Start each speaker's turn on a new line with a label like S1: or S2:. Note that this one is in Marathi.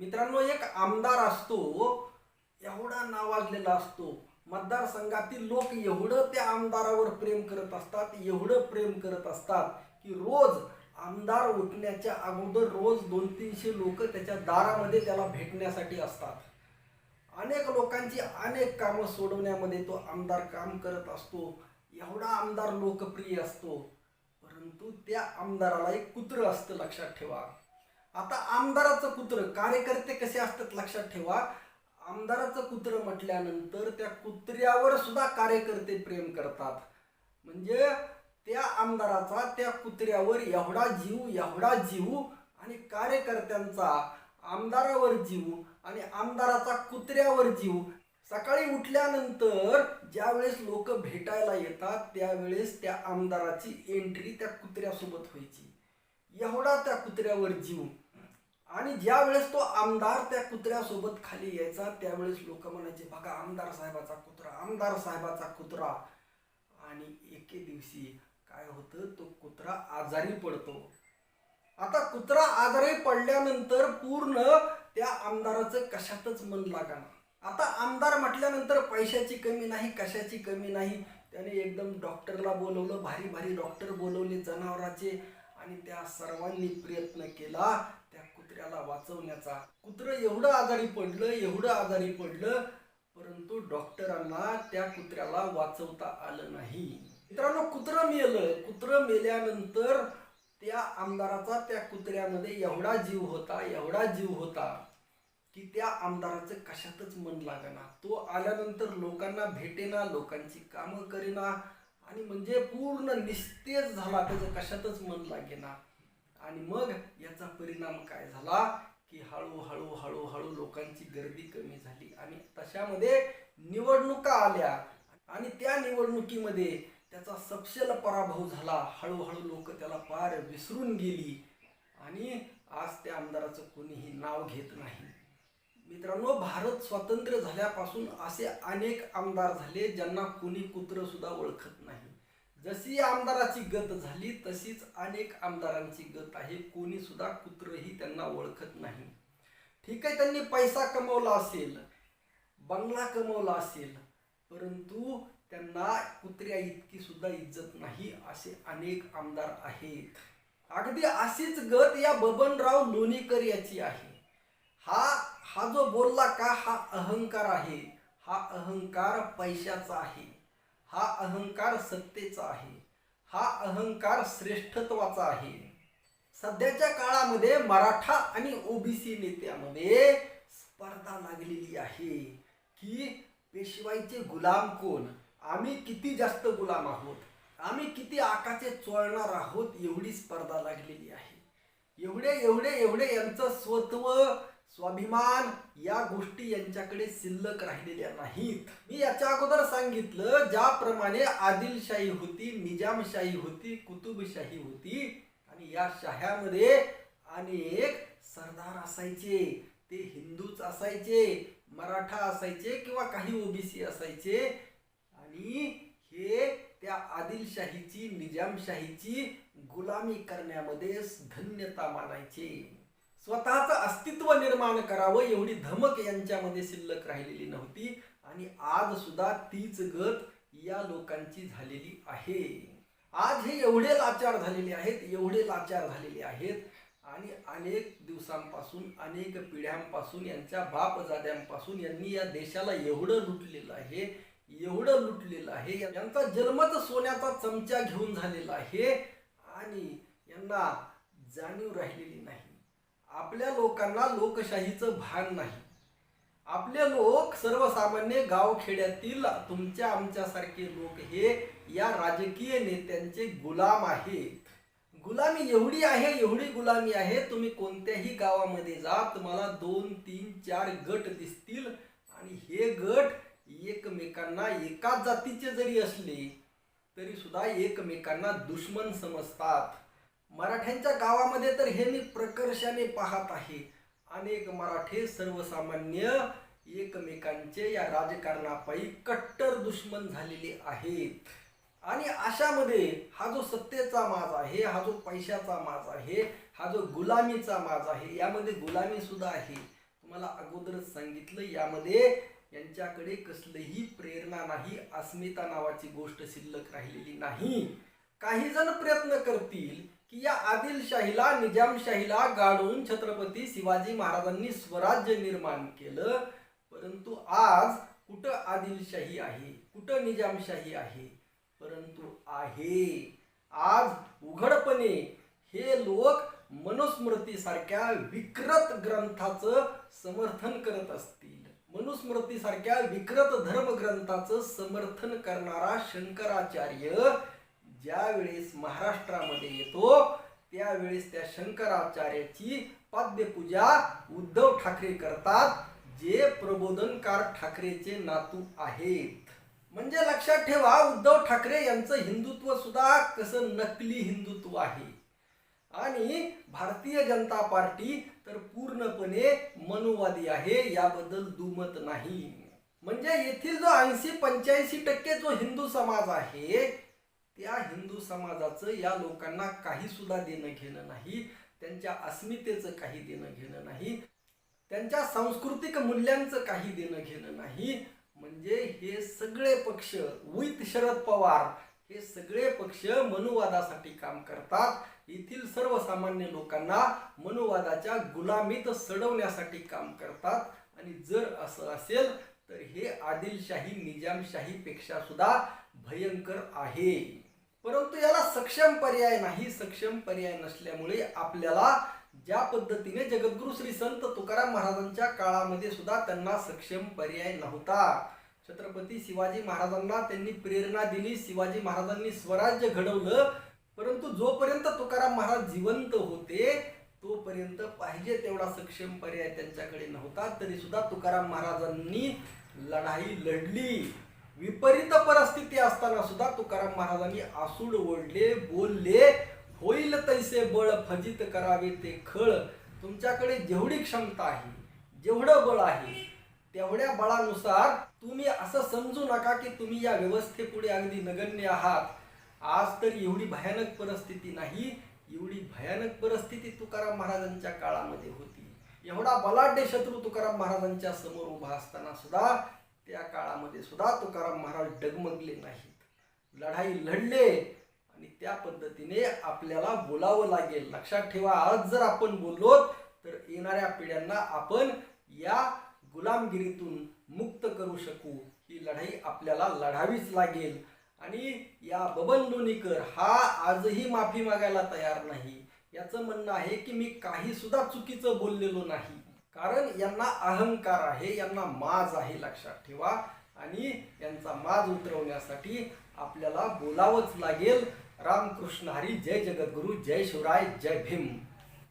S1: मित्रांनो एक आमदार असतो एवढा नावाजलेला असतो. मतदारसंघातील लोक एवढं त्या आमदारावर प्रेम करत असतात एवढं प्रेम करत असतात की रोज आमदार उठण्याच्या अगोदर रोज दोन तीनशे लोक त्याच्या दारामध्ये त्याला भेटण्यासाठी असतात. अनेक लोकांची अनेक कामं सोडवण्यामध्ये तो आमदार काम करत असतो. एवढा आमदार लोकप्रिय असतो. परंतु त्या आमदाराला एक कुत्र असतं लक्षात ठेवा. आता आमदाराचं कुत्र कार्यकर्ते कसे असतात लक्षात ठेवा. आमदाराचं कुत्र म्हटल्यानंतर त्या कुत्र्यावर सुद्धा कार्यकर्ते प्रेम करतात. म्हणजे त्या आमदाराचा त्या कुत्र्यावर एवढा जीव एवढा जीव आणि कार्यकर्त्यांचा आमदारावर जीव आणि आमदाराचा कुत्र्यावर जीव. सकाळी उठल्यानंतर ज्यावेळेस लोक भेटायला येतात त्यावेळेस त्या आमदाराची एंट्री त्या कुत्र्यासोबत व्हायची. एवढा त्या कुत्र्यावर जीव. आणि ज्या वेळेस तो आमदार त्या कुत्र्यासोबत खाली यायचा त्यावेळेस लोक म्हणायचे बघा आमदार साहेबाचा कुत्रा आमदार साहेबाचा कुत्रा. आणि एके दिवशी काय होतं तो कुत्रा आजारी पडतो. आता कुत्रा आजारी पडल्यानंतर पूर्ण त्या आमदाराचं कशातच मन लागणार आता आमदार म्हटल्यानंतर पैशाची कमी नाही कशाची कमी नाही. त्याने एकदम डॉक्टरला बोलवलं भारी भारी डॉक्टर बोलवले जनावराचे. आणि त्या सर्वांनी प्रयत्न केला त्या कुत्र्याला वाचवण्याचा. कुत्र एवढं आजारी पडलं एवढं आजारी पडलं परंतु डॉक्टरांना त्या कुत्र्याला वाचवता आलं नाही. मित्रांनो कुत्र मेलं. कुत्र मेल्यानंतर त्या आमदाराचा त्या कुत्र्यामध्ये एवढा जीव होता एवढा जीव होता की त्या आमदाराचं कशातच मन लागना. तो आल्यानंतर लोकांना भेटेना लोकांची कामं करेना आणि म्हणजे पूर्ण निस्तेज झाला. त्याचं कशातच मन लागेना. आणि मग याचा परिणाम काय झाला? की हळूहळू हळूहळू लोकांची गर्दी कमी झाली. आणि तशामध्ये निवडणुका आल्या. आणि त्या निवडणुकीमध्ये त्याचा सपशेल पराभव झाला. हळूहळू लोक त्याला पार विसरून गेली. आणि आज त्या आमदाराचं कोणीही नाव घेत नाही. मित्रांनो भारत स्वातंत्र्य झाल्यापासून असे अनेक आमदार झाले ज्यांना कुणी कुत्रसुद्धा ओळखत नाही. जशी आमदाराची गत झाली तशीच अनेक आमदारांची गत आहे. कोणी सुद्धा कुत्रही त्यांना ओळखत नाही. ठीक आहे त्यांनी पैसा कमवला असेल बंगला कमवला असेल परंतु त्यांना कुत्र्या इतकी सुद्धा इज्जत नाही असे अनेक आमदार आहेत. अगदी अशीच गत या बबनराव लोणीकर याची आहे. हा हा जो बोलला का हा अहंकार आहे. हा अहंकार पैशाचा आहे. हा अहंकार सत्तेचा आहे. हा अहंकार श्रेष्ठत्वाचा आहे. सध्याच्या काळामध्ये मराठा आणि ओबीसी नेत्यामध्ये स्पर्धा लागलेली आहे. की पेशवाईचे गुलाम कोण? आम्ही किती जास्त गुलाम आहोत? आम्ही किती आकाचे चोळणार आहोत? एवढी स्पर्धा लागलेली आहे. एवढे एवढे एवढे यांचं स्वत्व स्वाभिमान या गोष्टी यांच्याकडे शिल्लक राहिलेल्या नाहीत. मी याच्या अगोदर सांगितलं ज्याप्रमाणे आदिलशाही होती निजामशाही होती कुतुबशाही होती आणि या शाह्यामध्ये अनेक सरदार असायचे ते हिंदूच असायचे मराठा असायचे किंवा काही ओबीसी असायचे. आणि हे त्या आदिलशाहीची निजामशाहीची गुलामी करण्यामध्ये धन्यता मानायचे. स्वतःचं अस्तित्व निर्माण करावं एवढी धमक यांच्यामध्ये शिल्लक राहिलेली नव्हती. आणि आज सुद्धा तीच गत या लोकांची झालेली आहे. आज हे एवढे लाचार झालेले आहेत एवढे लाचार झालेले आहेत. आणि अनेक दिवसांपासून अनेक पिढ्यांपासून यांच्या बापजाद्यांपासून यांनी या देशाला एवढं लुटलेलं आहे एवढं लुटलेलं आहे. यांचा जन्मच सोन्याचा चमचा घेऊन झालेला आहे. आणि यांना जाणीव राहिलेली नाही. आपल्या लोकांना लोकशाहीचं भान नाही. आपले लोक सर्वसामान्य गावखेड्यातील तुमच्या आमच्यासारखे लोक हे या राजकीय नेत्यांचे गुलाम आहेत. गुलामी एवढी आहे एवढी गुलामी आहे तुम्ही कोणत्याही गावामध्ये जा तुम्हाला दोन तीन चार गट दिसतील. आणि हे गट एकमेकांना एकाच जातीचे जरी असले तरी सुद्धा एकमेकांना दुश्मन समजतात. मराठ्यांच्या गावामध्ये तर हे मी प्रकर्षाने पाहत आहे. अनेक मराठे सर्वसामान्य एकमेकांचे या राजकारणापायी कट्टर दुश्मन झालेले आहेत. आणि अशामध्ये हा जो सत्तेचा माज आहे हा जो पैशाचा माज आहे हा जो गुलामीचा माज आहे यामध्ये गुलामी सुद्धा आहे. तुम्हाला अगोदरच सांगितलं यामध्ये यांच्याकडे कसलीही प्रेरणा नाही अस्मिता नावाची गोष्ट शिल्लक राहिलेली नाही. काही जण प्रयत्न करतील की या आदिलशाहीला निजामशाहीला गाडून छत्रपती शिवाजी महाराजांनी स्वराज्य निर्माण केलं. परंतु आज कुठं आदिलशाही आहे? कुठं निजामशाही आहे? परंतु आहे. आज उघडपणे हे लोक मनुस्मृतीसारख्या विकृत ग्रंथाचं समर्थन करत असतील. मनुस्मृतीसारख्या विकृत धर्मग्रंथाचं समर्थन करणारा शंकराचार्य ज्यावेळेस महाराष्ट्रामध्ये येतो त्यावेळेस त्या शंकराचार्याची पाद्यपूजा उद्धव ठाकरे करतात जे प्रबोधनकार ठाकरेचे नातू आहेत. म्हणजे लक्षात ठेवा उद्धव ठाकरे यांचं हिंदुत्व सुद्धा कसं नकली हिंदुत्व आहे. आणि भारतीय जनता पार्टी तर पूर्णपणे मनुवादी आहे याबद्दल दुमत नाही. म्हणजे येथील जो ऐंशी पंच्याऐंशी टक्के जो हिंदू समाज आहे त्या हिंदू समाजाचं या लोकांना काही सुद्धा देणं घेणं नाही त्यांच्या अस्मितेचं काही देणं घेणं नाही त्यांच्या सांस्कृतिक मूल्यांचं काही देणं घेणं नाही. म्हणजे हे सगळे पक्ष विथ शरद पवार हे सगळे पक्ष मनुवादासाठी काम करतात. येथील सर्वसामान्य लोकांना मनुवादाच्या गुलामीत सडवण्यासाठी काम करतात. आणि जर असं असेल तर हे आदिलशाही निजामशाहीपेक्षा सुद्धा भयंकर आहे. परंतु याला सक्षम पर्याय नाही सक्षम पर्याय नसल्यामुळे आपल्याला ज्या पद्धतीने जगद्गुरु श्री संत तुकाराम महाराजांच्या काळामध्ये सुद्धा त्यांना सक्षम पर्याय नव्हता. छत्रपती शिवाजी महाराजांना त्यांनी प्रेरणा दिली शिवाजी महाराजांनी स्वराज्य घडवलं. परंतु जोपर्यंत तुकाराम महाराज जिवंत होते तोपर्यंत पाहिजे तेवढा सक्षम पर्याय त्यांच्याकडे नव्हता. तरी सुद्धा तुकाराम महाराजांनी लढाई लढली. विपरीत परिस्थिती असताना सुद्धा तुकाराम महाराजांनी आसूड ओढले बोलले होईल तैसे बळ फजित करावे ते खळ. तुमच्याकडे जेवढी क्षमता आहे जेवढं बळ आहे तेवढ्या बळानुसार तुम्ही असं समजू नका की तुम्ही या व्यवस्थेपुढे अगदी नगण्य आहात. आज तर एवढी भयानक परिस्थिती नाही एवढी भयानक परिस्थिती तुकाराम महाराजांच्या काळामध्ये होती. एवढा बलाढ्य शत्रू तुकाराम महाराजांच्या समोर उभा असताना सुद्धा त्या काळामध्ये सुद्धा तुकाराम महाराज डगमगले नाहीत. लढाई लढले आणि त्या पद्धतीने आपल्याला बोलावं लागेल. लक्षात ठेवा आज जर आपण बोललो तर येणाऱ्या पिढ्यांना आपण या गुलामगिरीतून मुक्त करू शकू. ही लढाई आपल्याला लढावीच लागेल. आणि या बबन लोणीकर हा आजही माफी मागायला तयार नाही. याचं म्हणणं आहे की मी काही सुद्धा चुकीचं बोललेलो नाही. कारण यांना अहंकार आहे यांना माज आहे लक्षात ठेवा. आणि यांचा माज उतरवण्यासाठी आपल्याला बोलावंच लागेल. रामकृष्ण हरी जय जगद्गुरु जय शिवराय जय भीम.